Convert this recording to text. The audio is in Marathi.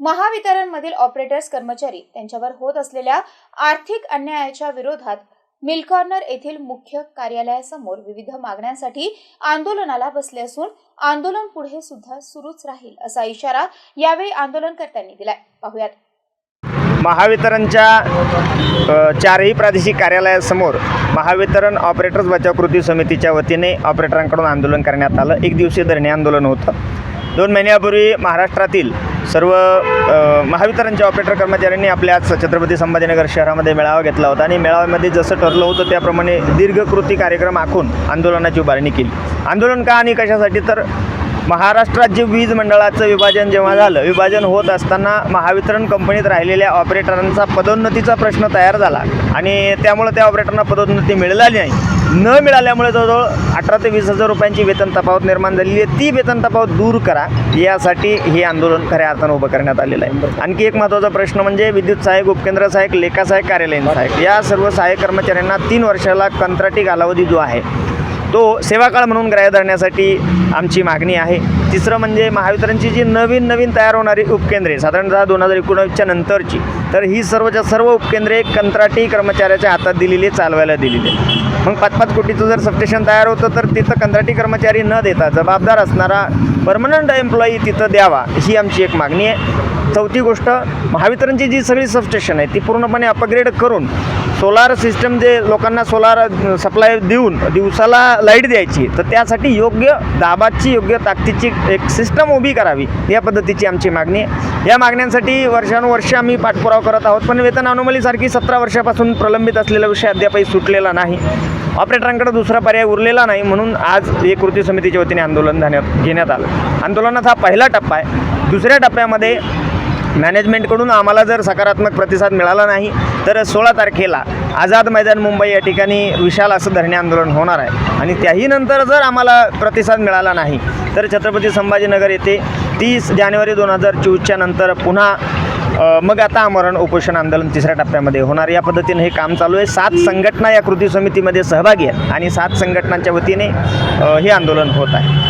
महावितरणमधील ऑपरेटर्स कर्मचारी त्यांच्यावर होत असलेल्या आर्थिक अन्यायाच्या विरोधात मिलकॉर्नर येथील मुख्य कार्यालयासमोर विविध मागण्यांसाठी आंदोलनाला बसले असून आंदोलन पुढे सुद्धा सुरूच राहील असा इशारा यावेळी आंदोलनकर्त्यांनी दिलाय. पाहुयात. महावितरणच्या चारही प्रादेशिक कार्यालयासमोर महावितरण ऑपरेटर्स बचाव कृती समितीच्या वतीने ऑपरेटरांकडून आंदोलन करण्यात आलं. एक दिवसीय धरणे आंदोलन होतं. दोन महिन्यापूर्वी महाराष्ट्रातील सर्व महावितरणच्या ऑपरेटर कर्मचाऱ्यांनी आपल्या आज छत्रपती संभाजीनगर शहरामध्ये मेळावा घेतला होता आणि मेळाव्यामध्ये जसं ठरलं होतं त्याप्रमाणे दीर्घकृती कार्यक्रम आखून आंदोलनाची उभारणी केली. आंदोलन का आणि कशासाठी? तर महाराष्ट्र राज्य वीज मंडळाचं विभाजन जेव्हा झालं विभाजन होत असताना महावितरण कंपनीत राहिलेल्या ऑपरेटरांचा पदोन्नतीचा प्रश्न तयार झाला आणि त्यामुळे त्या ऑपरेटरना पदोन्नती मिळाली नाही. न मिळाल्यामुळे जवळजवळ अठरा ते वीस हजार रुपयांची वेतन तफावत निर्माण झालेली आहे. ती वेतन तफावत दूर करा यासाठी हे आंदोलन खऱ्या अर्थानं उभं करण्यात आलेलं आहे. आणखी एक महत्त्वाचा प्रश्न म्हणजे विद्युत सहाय्यक उपकेंद्र सहाय्यक लेखा सहाय्यक कार्यालयीन सहाय्यक. या सर्व सहाय्यक कर्मचाऱ्यांना तीन वर्षाला कंत्राटी कालावधी जो आहे तो सेवाकाळ म्हणून ग्राह्य धरण्यासाठी आमची मागणी आहे. तिसरं म्हणजे महावितरणची जी नवीन नवीन तयार होणारी उपकेंद्रे साधारणतः दोन हजार एकोणवीसच्या नंतरची तर ही सर्वच्या सर्व उपकेंद्रे कंत्राटी कर्मचाऱ्याच्या हातात दिलेली चालवायला दिलेली आहे मग पाच पाच कोटीचं जर सबस्टेशन तयार होतं तर तिथं कंत्राटी कर्मचारी न देता जबाबदार असणारा परमनंट एम्प्लॉई तिथं द्यावा ही आमची एक मागणी आहे. चौथी गोष्ट महावितरणची जी सगळी सबस्टेशन आहे ती पूर्णपणे अपग्रेड करून सोलार सिस्टम जे लोकांना सोलार सप्लाय देऊन दिवसाला लाइट द्यायची तर त्यासाठी योग्य दाबाची योग्य ताकदीची एक सिस्टम उभी करावी या पद्धतीची आमची मागणी आहे. या मागण्यांसाठी वर्षानुवर्ष आम्ही पाठपुरावा करत आहोत पण वेतन अनुमलीसारखी सतरा वर्षापासून प्रलंबित असलेला विषय अद्यापही सुटलेला नाही. ऑपरेटरांकडे दुसरा पर्याय उरलेला नाही म्हणून आज हे कृती समितीच्या वतीने आंदोलन घेण्यात आलं. आंदोलनाचा हा पहिला टप्पा आहे. दुसऱ्या टप्प्यामध्ये मॅनेजमेंटकडून आम्हाला जर सकारात्मक प्रतिसाद मिळाला नाही तर सोळा तारखेला आझाद मैदान मुंबई या ठिकाणी विशाल असं धरणे आंदोलन होणार आहे. आणि त्याही नंतर जर आम्हाला प्रतिसाद मिळाला नाही तर छत्रपती संभाजीनगर येथे तीस जानेवारी दोन हजार चोवीसच्या नंतर पुन्हा मग आता आमरण उपोषण आंदोलन तिसऱ्या टप्प्यामध्ये होणार. या पद्धतीने हे काम चालू आहे. सात संघटना या कृती समितीमध्ये सहभागी आहेत आणि सात संघटनांच्या वतीने हे आंदोलन होत आहे.